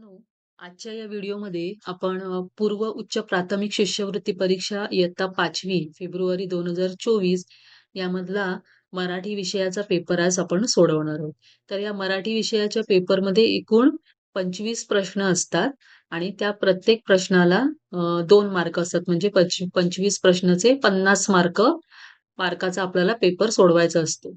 मित्रांनो आजच्या या व्हिडिओमध्ये आपण पूर्व उच्च प्राथमिक शिष्यवृत्ती परीक्षा इयत्ता पाचवी फेब्रुवारी दोन हजार चोवीस यामधला मराठी विषयाचा पेपर आज आपण सोडवणार आहोत. तर या मराठी विषयाच्या पेपरमध्ये एकूण पंचवीस प्रश्न असतात आणि त्या प्रत्येक प्रश्नाला दोन मार्क असतात. म्हणजे पंच पंचवीस प्रश्नाचे पन्नास मार्क मार्काचा आपल्याला पेपर सोडवायचा असतो.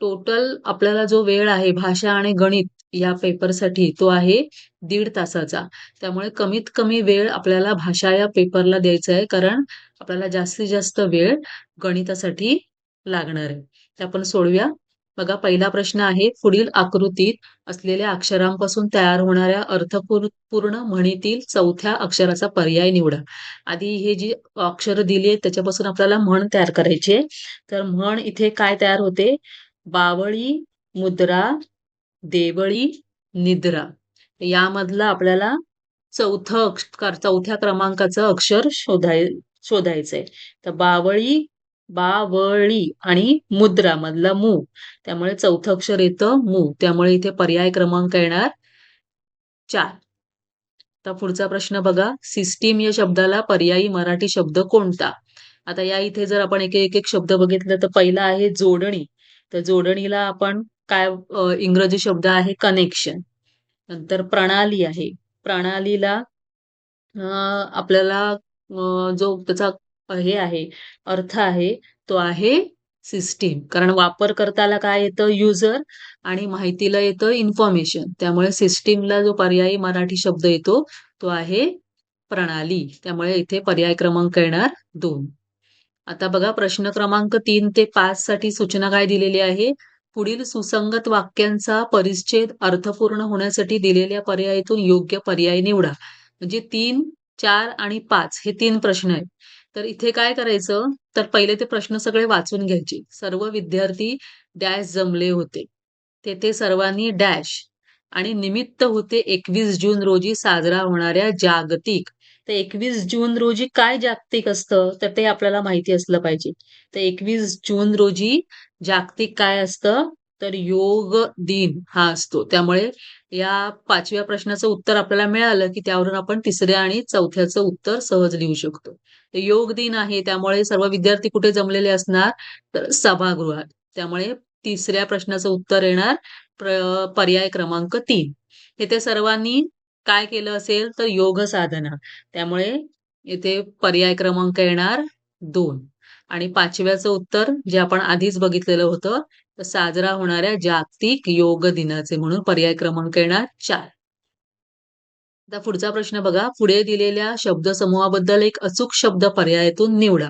टोटल आपल्याला जो वेळ आहे भाषा आणि गणित या पेपरसाठी तो आहे दीड तासाचा. त्यामुळे कमीत कमी वेळ आपल्याला भाषा या पेपरला द्यायचा आहे कारण आपल्याला जास्तीत जास्त वेळ गणितासाठी लागणार आहे. ते आपण सोडूया. बघा पहिला प्रश्न आहे पुढील आकृतीत असलेल्या अक्षरांपासून तयार होणाऱ्या अर्थपूर्ण पूर्ण म्हणीतील चौथ्या अक्षराचा पर्याय निवडा. आधी हे जी अक्षर दिली आहेत त्याच्यापासून आपल्याला म्हण तयार करायची. आहे तर म्हण इथे काय तयार होते? बावळी मुद्रा देवळी निद्रा. यामधलं आपल्याला चौथं अक्षर चौथ्या क्रमांकाचं अक्षर शोधाय शोधायचंय. तर बावळी बावळी आणि मुद्रा मधला मू. त्यामुळे चौथं अक्षर येतं मू. त्यामुळे इथे पर्याय क्रमांक येणार चार. आता पुढचा प्रश्न बघा. सिस्टीम या शब्दाला पर्यायी मराठी शब्द कोणता? आता या इथे जर आपण एक एक एक शब्द बघितलं तर पहिला आहे जोडणी. तर जोडणीला आपण काय इंग्रजी शब्द आहे कनेक्शन नंतर प्रणाली आहे. प्रणालीला आपल्याला जो त्याचा हे आहे अर्थ आहे तो आहे सिस्टीम कारण वापरकर्त्याला काय येतं? युजर आणि माहितीला येतं इन्फॉर्मेशन त्यामुळे सिस्टीमला जो पर्यायी मराठी शब्द येतो तो आहे प्रणाली. त्यामुळे इथे पर्याय क्रमांक येणार दोन. आता बघा प्रश्न क्रमांक तीन ते पाच साठी सूचना काय दिलेली आहे? पुढील सुसंगत वाक्यांचा परिच्छेद अर्थपूर्ण होण्यासाठी दिलेल्या पर्यायातून योग्य पर्याय निवडा. म्हणजे तीन चार आणि पाच हे तीन प्रश्न आहेत. तर इथे काय करायचं? तर पहिले ते प्रश्न सगळे वाचून घ्यायचे. सर्व विद्यार्थी डॅश जमले होते. तेथे सर्वांनी डॅश आणि निमित्त होते एकवीस जून रोजी साजरा होणाऱ्या जागतिक. तर एकवीस जून रोजी काय जागतिक असतं? तर ते आपल्याला माहिती असलं पाहिजे. तर एकवीस जून रोजी जागतिक काय असतं? तर योग दिन हा असतो. त्यामुळे या पाचव्या प्रश्नाचं उत्तर आपल्याला मिळालं की त्यावरून आपण तिसऱ्या आणि चौथ्याचं उत्तर सहज लिहू शकतो. योग दिन आहे. त्यामुळे सर्व विद्यार्थी कुठे जमलेले असणार? तर सभागृहात. त्यामुळे तिसऱ्या प्रश्नाचं उत्तर येणार पर्याय क्रमांक तीन. येथे सर्वांनी काय केलं असेल? तर योग साधना. त्यामुळे येथे पर्याय क्रमांक येणार दोन. आणि पाचव्याचं उत्तर जे आपण आधीच बघितलेलं होतं तर साजरा होणाऱ्या जागतिक योग दिनाचे म्हणून पर्याय क्रमांक येणार चार. आता पुढचा प्रश्न बघा. पुढे दिलेल्या शब्दसमूहाबद्दल एक अचूक शब्द पर्यायातून निवडा.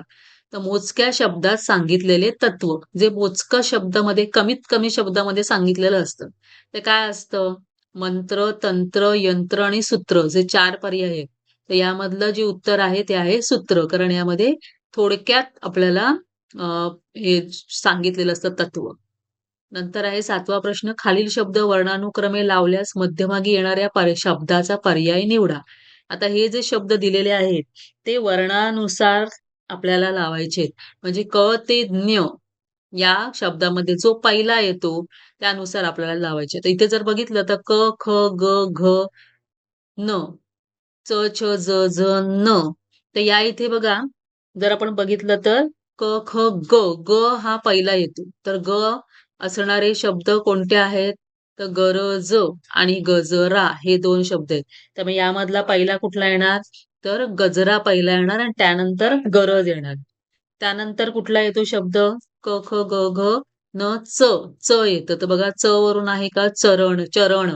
तर मोजक्या शब्दात सांगितलेले तत्व जे मोजकं शब्दामध्ये कमीत कमी शब्दामध्ये सांगितलेलं असतं. ते काय असतं? मंत्र तंत्र यंत्र आणि सूत्र जे चार पर्याय आहेत. तर यामधलं जे उत्तर आहे ते आहे सूत्र. कारण यामध्ये थोडक्यात आपल्याला हे सांगितलेलं असतं तत्व. नंतर आहे सातवा प्रश्न खालील शब्द वर्णानुक्रमे लावल्यास मध्यमागी येणाऱ्या पर- शब्दाचा पर्याय निवडा. आता हे जे शब्द दिलेले आहेत ते वर्णानुसार आपल्याला लावायचे म्हणजे क ते ज्ञ या शब्दामध्ये जो पहिला येतो त्यानुसार आपल्याला लावायचे तर इथे जर बघितलं तर क ख ग घ न च छ ज झ न. तर या इथे बघा जर आपण बघितलं तर क ख ग ग हा पहिला येतो. तर ग असणारे शब्द कोणते आहेत? तर गरज आणि गजरा हे दोन शब्द आहेत. त्यामुळे यामधला पहिला कुठला येणार? तर गजरा पहिला येणार आणि त्यानंतर गरज येणार. त्यानंतर कुठला येतो शब्द? क ख ग घ न च. च येतं. तर बघा च वरून आहे का? चरण चरण.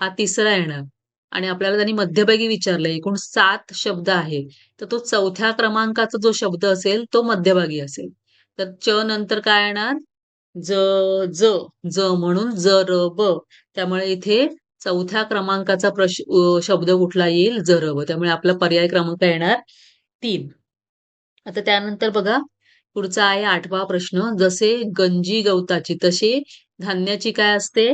हा तिसरा येणार. आणि आपल्याला त्यांनी मध्यभागी विचारलं एकूण सात शब्द आहे तर तो चौथ्या क्रमांकाचा जो शब्द असेल तो मध्यभागी असेल. तर च नंतर काय येणार? ज ज ज म्हणून ज र ब. त्यामुळे इथे चौथ्या क्रमांकाचा प्रश शब्द कुठला येईल? जरब त्यामुळे आपला पर्याय क्रमांक येणार तीन. आता त्यानंतर बघा पुढचा आहे आठवा प्रश्न. जसे गंजी गवताची तसे धान्याची काय असते?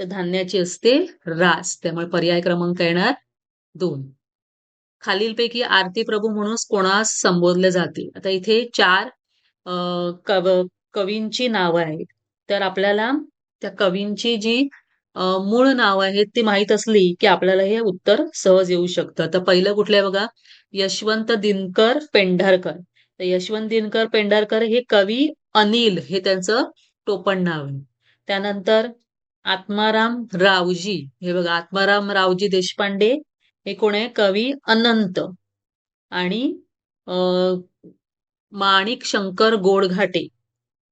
तर धान्याची असते रास त्यामुळे पर्याय क्रमांक येणार दोन खालीलपैकी आरती प्रभू म्हणून कोणास संबोधले जाते आता इथे चार कव कवींची नावं आहेत तर आपल्याला त्या कवींची जी मूळ नाव आहेत ती माहीत असली की आपल्याला हे उत्तर सहज येऊ शकतं. तर पहिलं कुठलं आहे बघा यशवंत दिनकर पेंढारकर. तर यशवंत दिनकर पेंढारकर हे कवी अनिल हे त्यांचं टोपण नाव आहे. त्यानंतर आत्माराम रावजी. हे बघा आत्माराम रावजी देशपांडे हे कोण आहे? कवी अनंत. आणि माणिक शंकर गोडघाटे.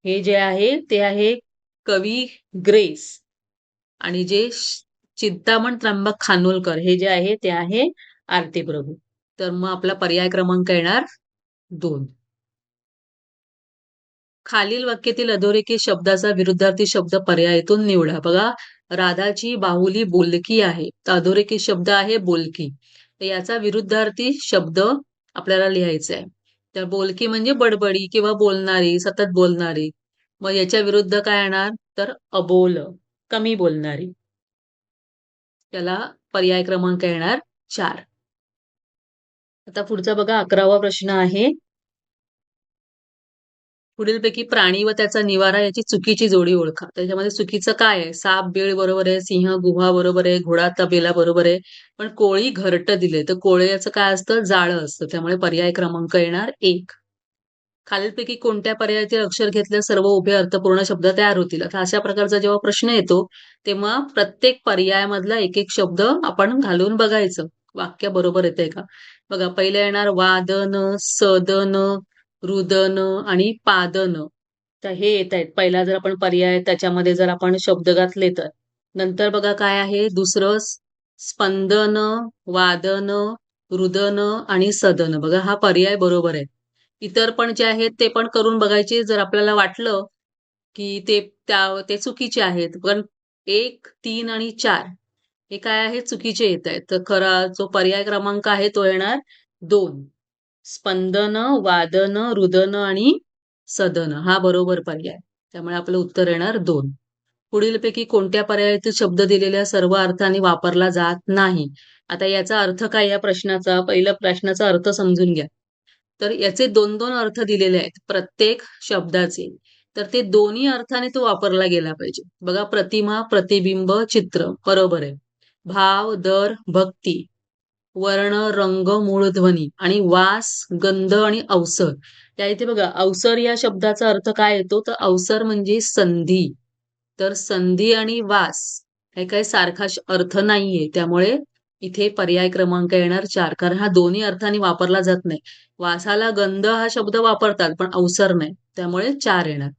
हे जे आहे ते आहे कवी ग्रेस. आणि जे चिंतामण त्र्यंबक खानोलकर हे जे आहे ते आहे आरती प्रभू. तर मग आपला पर्याय क्रमांक येणार दोन. खालील वाक्यातील अधोरेखित शब्दाचा विरुद्धार्थी शब्द पर्यायातून निवडा. बघा राधाची बाहुली बोलकी आहे. तर अधोरेखित शब्द आहे बोलकी. तर याचा विरुद्धार्थी शब्द आपल्याला लिहायचा आहे. तर बोलकी म्हणजे बडबडी किंवा बोलणारी सतत बोलणारी. मग याच्या विरुद्ध काय येणार? तर अबोल कमी बोलणारी. त्याला पर्याय क्रमांक येणार चार. आता पुढचा बघा अकरावा प्रश्न आहे. पुढीलपैकी प्राणी व त्याचा निवारा याची चुकीची जोडी ओळखा. त्याच्यामध्ये चुकीचं काय आहे? साप बीळ बरोबर आहे सिंह गुहा बरोबर आहे घोडा तबेला बरोबर आहे पण कोळी घरट दिले. तर कोळ्याचं काय असतं? जाळं असतं. त्यामुळे पर्याय क्रमांक येणार एक. खालीलपैकी कोणत्या पर्यायातील अक्षर घेतल्या सर्व उभे अर्थपूर्ण शब्द तयार होतील. आता अशा प्रकारचा जेव्हा प्रश्न येतो तेव्हा प्रत्येक पर्यायामधला एक एक शब्द आपण घालून बघायचं. वाक्य बरोबर येतंय का? बघा पहिलं येणार वादन सदन रुदन आणि पादन. तर हे येत आहेत. पहिला जर आपण पर्याय त्याच्यामध्ये जर आपण शब्द घातले तर. नंतर बघा काय आहे? दुसरं स्पंदन वादन रुदन आणि सदन. बघा हा पर्याय बरोबर आहे. इतर पण जे आहेत ते पण करून बघायचे. जर आपल्याला वाटलं की ते त्या ते चुकीचे आहेत. पण एक तीन आणि चार हे काय आहे? चुकीचे येत आहेत. तर खरा जो पर्याय क्रमांक आहे तो येणार दोन. स्पंदन वादन रुदन आणि सदन. हा बरोबर पर्याय. त्यामुळे आपलं उत्तर येणार दोन. पुढीलपैकी कोणत्या पर्यायातील शब्द दिलेल्या सर्व अर्थाने वापरला जात नाही? आता याचा अर्थ काय? या प्रश्नाचा पहिल्या प्रश्नाचा अर्थ समजून घ्या. तर याचे दोन दोन अर्थ दिलेले आहेत. प्रत्येक शब्दाचे. तर ते दोन्ही अर्थाने तो वापरला गेला पाहिजे. बघा प्रतिमा प्रतिबिंब चित्र. बरोबर आहे. भाव दर भक्ती. वर्ण रंग मूळध्वनी आणि वास गंध आणि अवसर. त्या इथे बघा अवसर या शब्दाचा अर्थ काय येतो? तर अवसर म्हणजे संधी. तर संधी आणि वास हे काही सारखा अर्थ नाहीये. त्यामुळे इथे पर्याय क्रमांक येणार चार. कारण हा दोन्ही अर्थाने वापरला जात नाही. वासाला गंध हा शब्द वापरतात पण अवसर नाही. त्यामुळे चार येणार.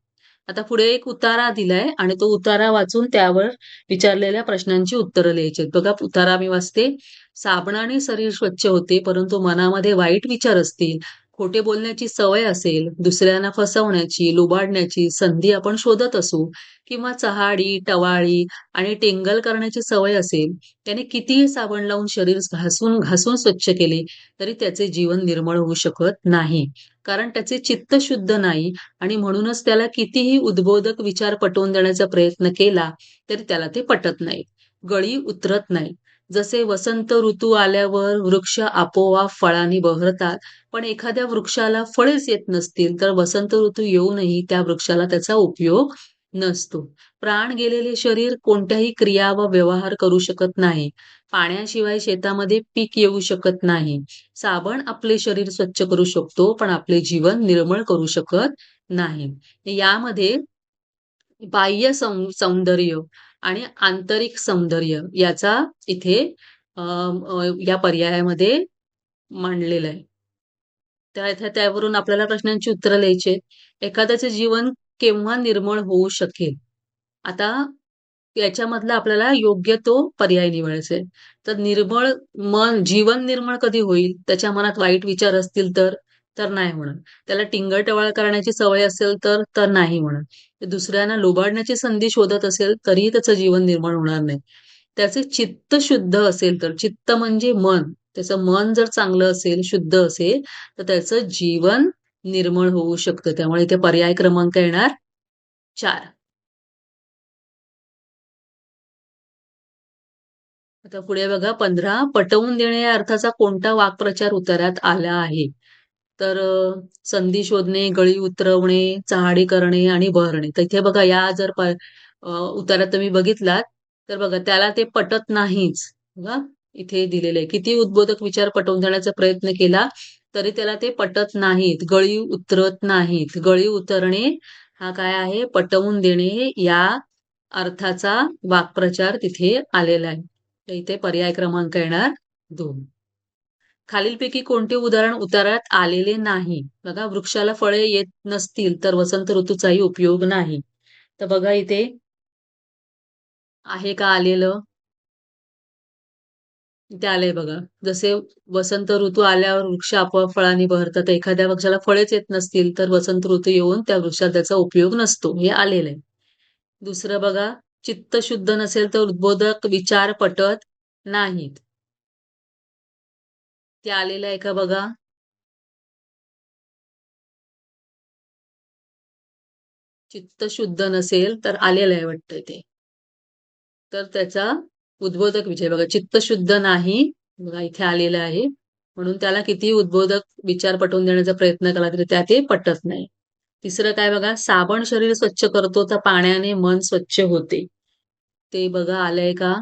आता पुढे एक उतारा दिलाय आणि तो उतारा वाचून त्यावर विचारलेल्या प्रश्नांची उत्तरं लिहायची बघा उतारा मी वाचते. साबणाने शरीर स्वच्छ होते परंतु मनामध्ये वाईट विचार असतील खोटे बोलण्याची सवय असेल दुसऱ्यांना फसवण्याची लुबाडण्याची संधी आपण शोधत असू किंवा चहाडी टवाळी आणि टेंगल करण्याची सवय असेल त्याने कितीही साबण लावून शरीर घासून घासून स्वच्छ केले तरी त्याचे जीवन निर्मळ होऊ शकत नाही. कारण त्याचे चित्त शुद्ध नाही. आणि म्हणूनच त्याला कितीही उद्बोधक विचार पटवून देण्याचा प्रयत्न केला तरी त्याला ते पटत नाही. गळी उतरत नाही. जसे वसंत ऋतू आल्यावर वृक्ष आपोआप फळांनी बहरतात पण एखाद्या वृक्षाला फळेच येत नसतील तर वसंत ऋतू येऊनही त्या वृक्षाला त्याचा उपयोग नसतो. प्राण गेलेले शरीर कोणत्याही क्रिया व व्यवहार करू शकत नाही. पाण्याशिवाय शेतामध्ये पीक येऊ शकत नाही. साबण आपले शरीर स्वच्छ करू शकतो पण आपले जीवन निर्मळ करू शकत नाही. यामध्ये बाह्य सौंदर्य आणि आंतरिक सौंदर्य याचा इथे या पर्यायामध्ये मांडलेला आहे. त्या त्यावरून आपल्याला प्रश्नांची उत्तरं लिहायची एखाद्याचे जीवन केव्हा निर्मळ होऊ शकेल? आता याच्यामधला आपल्याला योग्य तो पर्याय निवडायचा आहे. तर निर्मळ मन जीवन निर्मळ कधी होईल? त्याच्या मनात वाईट विचार असतील तर? तर नाही म्हणून त्याला टिंगळटवाळ करण्याची सवय असेल तर? तर नाही म्हणून दुसऱ्यांना लुबाडण्याची संधी शोधत असेल तरीही त्याचं जीवन निर्माण होणार नाही. त्याचे चित्त शुद्ध असेल तर चित्त म्हणजे मन. त्याचं मन जर चांगलं असेल शुद्ध असेल तर त्याचं जीवन निर्मळ होऊ शकतं. त्यामुळे इथे पर्याय क्रमांक येणार चार. आता पुढे बघा पंधरा पटवून देणे या अर्थाचा कोणता वाक्प्रचार उतारात आला आहे? तर संधी शोधणे गळी उतरवणे चहाडी करणे आणि बहरणे. तर इथे बघा या जर उतारात तुम्ही बघितलात तर बघा त्याला ते पटत नाहीच. बघा इथे दिलेले आहे. किती उद्बोधक विचार पटवून देण्याचा प्रयत्न केला तरी त्याला ते पटत नाहीत. गळी उतरत नाहीत. गळी उतरणे हा काय आहे? पटवून देणे या अर्थाचा वाक्प्रचार तिथे आलेला आहे. तर इथे पर्याय क्रमांक येणार दोन. खालीलपैकी कोणते उदाहरण उतारात आलेले नाही? बघा वृक्षाला फळे येत नसतील तर वसंत ऋतूचाही उपयोग नाही. तर बघा इथे. आहे का आलेलं? इथे आलंय बघा. जसे वसंत ऋतू आल्यावर वृक्ष आपोआप फळांनी बहरतात एखाद्या वृक्षाला फळेच येत नसतील तर वसंत ऋतू येऊन त्या वृक्षाला त्याचा उपयोग नसतो. हे आलेलं आहे. दुसरं बघा. चित्त शुद्ध नसेल तर उद्बोधक विचार पटत नाहीत. ते आलेलं आहे का बघा? चित्त शुद्ध नसेल तर आलेलं आहे वाटतं ते. तर त्याचा उद्बोधक विचार बघा. चित्त शुद्ध नाही बघा इथे आलेलं आहे. म्हणून त्याला किती उद्बोधक विचार पटवून देण्याचा प्रयत्न केला तरी त्या ते पटत नाही. तिसरं काय बघा साबण शरीर स्वच्छ करतो तर पाण्याने मन स्वच्छ होते. ते बघा आलंय का?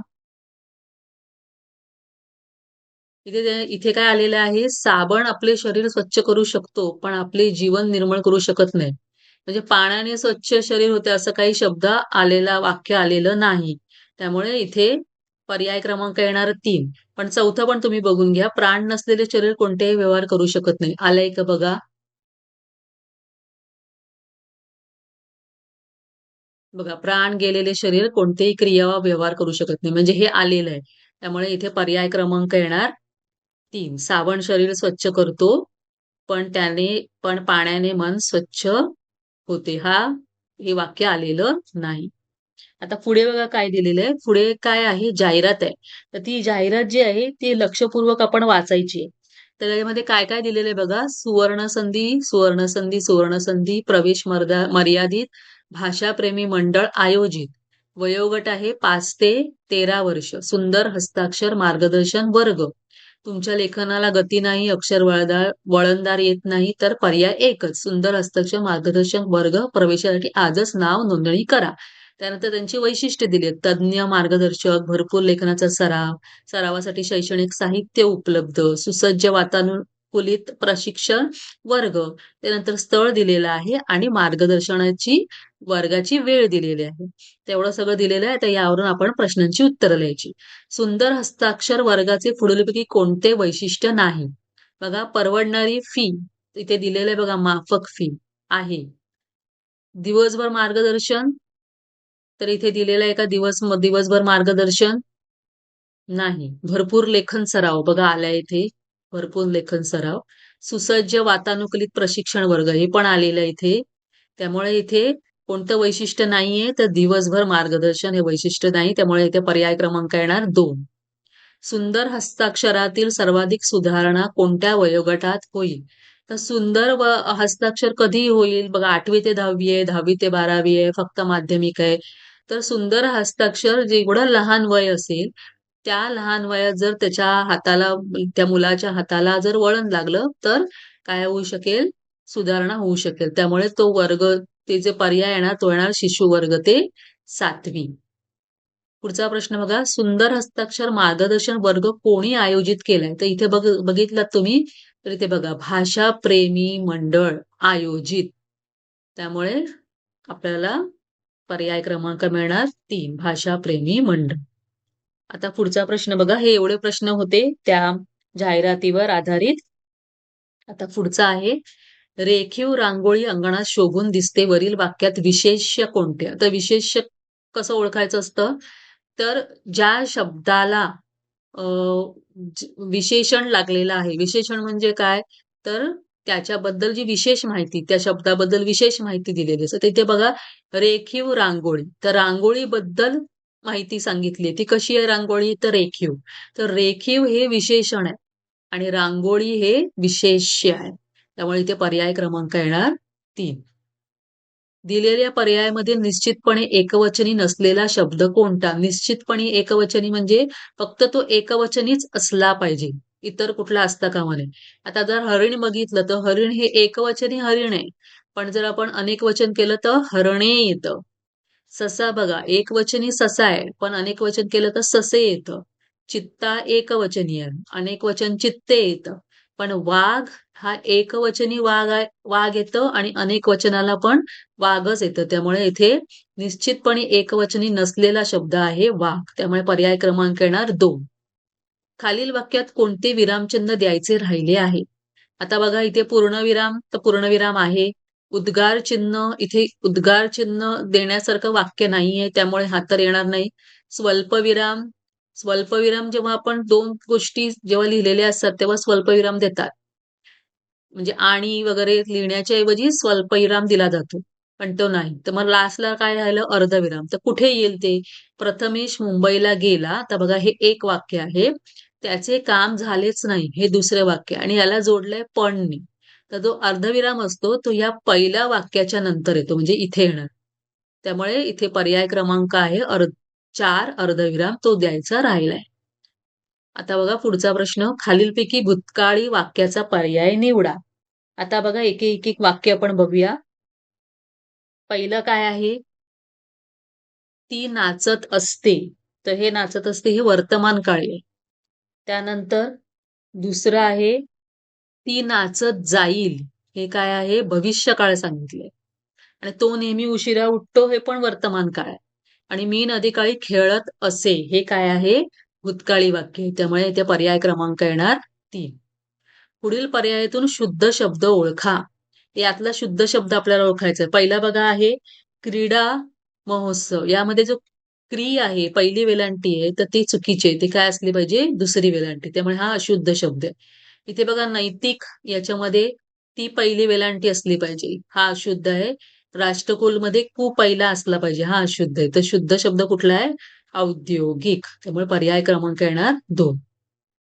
इथे इथे काय आलेलं आहे? साबण आपले शरीर स्वच्छ करू शकतो पण आपले जीवन निर्मळ करू शकत नाही. म्हणजे पाण्याने स्वच्छ शरीर होते असं काही शब्द आलेला वाक्य आलेलं नाही. त्यामुळे इथे पर्याय क्रमांक येणार तीन. पण चौथं पण तुम्ही बघून घ्या. प्राण नसलेले शरीर कोणतेही व्यवहार करू शकत नाही. आलंय का बघा? बघा प्राण गेलेले शरीर कोणतेही क्रिया वा व्यवहार करू शकत नाही. म्हणजे हे आलेलं आहे. त्यामुळे इथे पर्याय क्रमांक येणार तीन. साबण शरीर स्वच्छ करतो पण त्याने पण पाण्याने मन स्वच्छ होते. हा हे वाक्य आलेलं नाही. आता पुढे बघा काय दिलेलं आहे. पुढे काय आहे? जाहिरात आहे. तर ती जाहिरात जी आहे ती लक्षपूर्वक आपण वाचायची आहे. तर त्याच्यामध्ये काय काय दिलेलं आहे बघा? सुवर्ण संधी सुवर्ण संधी सुवर्ण संधी प्रवेश मर्यादित भाषाप्रेमी मंडळ आयोजित. वयोगट आहे पाच ते तेरा वर्ष. सुंदर हस्ताक्षर मार्गदर्शन वर्ग. तुमच्या लेखनाला गती नाही अक्षर वळदार वळणदार येत नाही तर पर्याय एकच. सुंदर हस्ताक्षर मार्गदर्शन वर्ग प्रवेशासाठी आजच नाव नोंदणी करा. त्यानंतर त्यांची वैशिष्ट्य दिली तज्ज्ञ मार्गदर्शक भरपूर लेखनाचा सराव. सरावासाठी शैक्षणिक साहित्य उपलब्ध. सुसज्ज वातानुकूलित प्रशिक्षण वर्ग. त्यानंतर स्थळ दिलेलं आहे आणि मार्गदर्शनाची वर्गाची वेळ दिलेली आहे. तेवढं सगळं दिलेलं आहे. तर यावरून आपण प्रश्नांची उत्तरं लिहायची. सुंदर हस्ताक्षर वर्गाचे पुढीलपैकी कोणते वैशिष्ट्य नाही? बघा परवडणारी फी इथे दिलेलं आहे बघा माफक फी आहे. दिवसभर मार्गदर्शन. तर इथे दिलेलं आहे का दिवस दिवसभर मार्गदर्शन? नाही. भरपूर लेखन सराव. बघा आलाय इथे. भरपूर लेखन सराव. सुसज्ज वातानुकूलित प्रशिक्षण वर्ग हे पण आलेलं इथे. त्यामुळे इथे कोणतं वैशिष्ट्य नाहीये तर दिवसभर मार्गदर्शन हे वैशिष्ट्य नाही त्यामुळे इथे पर्याय क्रमांक येणार दोन. सुंदर हस्ताक्षरातील सर्वाधिक सुधारणा कोणत्या वयोगटात होईल? तर सुंदर व हस्ताक्षर कधी होईल? बघा आठवी ते दहावी आहे दहावी ते बारावी आहे फक्त माध्यमिक आहे. तर सुंदर हस्ताक्षर जेवढं लहान वय असेल त्या लहान वयात जर त्याच्या हाताला त्या मुलाच्या हाताला जर वळण लागलं तर काय होऊ शकेल? सुधारणा होऊ शकेल. त्यामुळे तो वर्ग ते जे पर्याय येणार तो येणार शिशु वर्ग ते सातवी. पुढचा प्रश्न बघा. सुंदर हस्ताक्षर मार्गदर्शन वर्ग कोणी आयोजित केलाय? तर इथे बघ बघितलात तुम्ही तर इथे बघा. भाषा प्रेमी मंडळ आयोजित. त्यामुळे आपल्याला पर्याय क्रमांक मिळणार तीन. भाषा प्रेमी मंडळ. आता पुढचा प्रश्न बघा. हे एवढे प्रश्न होते त्या जाहिरातीवर आधारित. आता पुढचा आहे. रेखीव रांगोळी अंगणात शोभून दिसते. वरील वाक्यात विशेष्य कोणते? आता विशेष्य कसं ओळखायचं असतं? तर ज्या शब्दाला विशेषण लागलेलं आहे. विशेषण म्हणजे काय? तर त्याच्याबद्दल जी विशेष माहिती त्या शब्दाबद्दल विशेष माहिती दिलेली असते. तिथे बघा रेखीव रांगोळी. तर रांगोळीबद्दल माहिती सांगितली. ती कशी आहे रांगोळी? तर रेखीव. तर रेखीव हे विशेषण आहे. आणि रांगोळी हे विशेष्य आहे. त्यामुळे इथे पर्याय क्रमांक येणार तीन. दिलेल्या पर्यायामध्ये निश्चितपणे एकवचनी नसलेला शब्द कोणता? निश्चितपणे एकवचनी म्हणजे फक्त तो एकवचनीच असला पाहिजे. इतर कुठला असता कामा नये. आता जर हरिण बघितलं तर हरिण हे एकवचनी हरिण आहे. पण जर आपण अनेक वचन केलं तर हरणे येतं. ससा बघा एक वचनी ससा आहे पण अनेक वचन केलं तर ससे येतं. चित्ता एकवचनी आहे अनेक वचन चित्ते येतं. पण वाघ हा एकवचनी वाघ आहे वाघ येतं आणि अनेक वचनाला पण वाघच येतं. त्यामुळे इथे निश्चितपणे एकवचनी नसलेला शब्द आहे वाघ. त्यामुळे पर्याय क्रमांक येणार दोन. खालील वाक्यात कोणते विरामचिन्ह द्यायचे राहिले आहे? आता बघा इथे पूर्णविराम तर पूर्णविराम आहे. उद्गार चिन्ह इथे उद्गार चिन्ह देण्यासारखं वाक्य नाहीये त्यामुळे हा तर येणार नाही. स्वल्पविराम स्वल्पविराम जेव्हा आपण दोन गोष्टी जेव्हा लिहिलेल्या असतात तेव्हा स्वल्पविराम देतात. म्हणजे आणि वगैरे लिहिण्याच्या ऐवजी स्वल्पविराम दिला जातो पण तो नाही. तर मग लास्टला काय राहिलं? अर्धविराम. तर कुठे येईल ते? प्रथमेश मुंबईला गेला. तर बघा हे एक वाक्य आहे. त्याचे काम झालेच नाही हे दुसरे वाक्य. आणि याला जोडलंय पणनी. तर जो अर्धविराम असतो तो या पहिल्या वाक्याच्या नंतर येतो म्हणजे इथे येणार. त्यामुळे इथे पर्याय क्रमांक आहे अर्ध चार अर्धविराम तो द्यायचा राहिलाय. आता बघा पुढचा प्रश्न खालीलपैकी भूतकाळी वाक्याचा पर्याय निवडा. आता बघा एक एक एक वाक्य आपण बघूया. पहिलं काय आहे? ती नाचत असते. तर हे नाचत असते हे वर्तमान काळी आहे. त्यानंतर दुसरं आहे ती नाचत जाईल. हे काय आहे? भविष्य काळ सांगितले आणि तो नेहमी उशिरा उठतो हे पण वर्तमान काळ आहे. आणि मी नदीकाळी खेळत असे हे काय आहे? भूतकाळी वाक्य त्यामुळे इथे पर्याय क्रमांक येणार तीन. पुढील पर्यायातून शुद्ध शब्द ओळखा. यातला शुद्ध शब्द आपल्याला ओळखायचा आहे. पहिला बघा आहे क्रीडा महोत्सव. यामध्ये जो क्री आहे पहिली वेलांटी आहे तर ती चुकीची आहे. ती काय असली पाहिजे? दुसरी वेलांटी. त्यामुळे हा अशुद्ध शब्द आहे. इथे बघा नैतिक याच्यामध्ये ती पहिली वेलांटी असली पाहिजे. हा अशुद्ध आहे. राष्ट्रकुलमध्ये कु पहिला असला पाहिजे. हा अशुद्ध आहे. तर शुद्ध शब्द कुठला आहे? औद्योगिक. त्यामुळे पर्याय क्रमांक येणार दोन.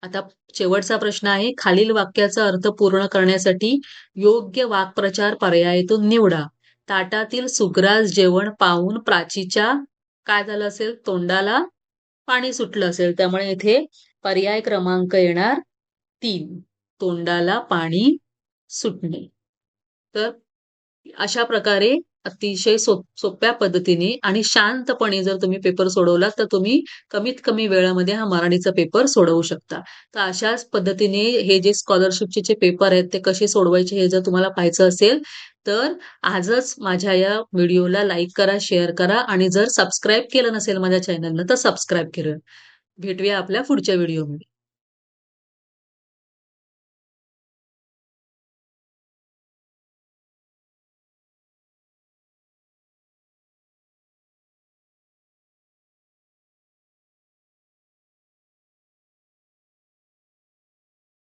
आता शेवटचा प्रश्न आहे. खालील वाक्याचा अर्थ पूर्ण करण्यासाठी योग्य वाक्प्रचार पर्यायातून निवडा. ताटातील सुग्रास जेवण पाहून प्राचीच्या काय झालं असेल? तोंडाला पाणी सुटलं असेल. त्यामुळे इथे पर्याय क्रमांक येणार तीन तोंडाला पाणी सुटणे. तर अशा प्रकारे अतिशय सोप्या पद्धतीने आणि शांतपणे जर तुम्ही पेपर सोडवला तर तुम्ही कमीत कमी वेळामध्ये हा मराठीचा पेपर सोडवू शकता. तर अशाच पद्धतीने हे जे स्कॉलरशिपचे जे पेपर आहेत ते कसे सोडवायचे हे जर तुम्हाला पाहायचं असेल तर आजच माझ्या या व्हिडिओला लाईक करा शेअर करा आणि जर सबस्क्राईब केलं नसेल माझ्या चॅनलला तर सबस्क्राईब करा भेटूया आपल्या पुढच्या व्हिडिओमध्ये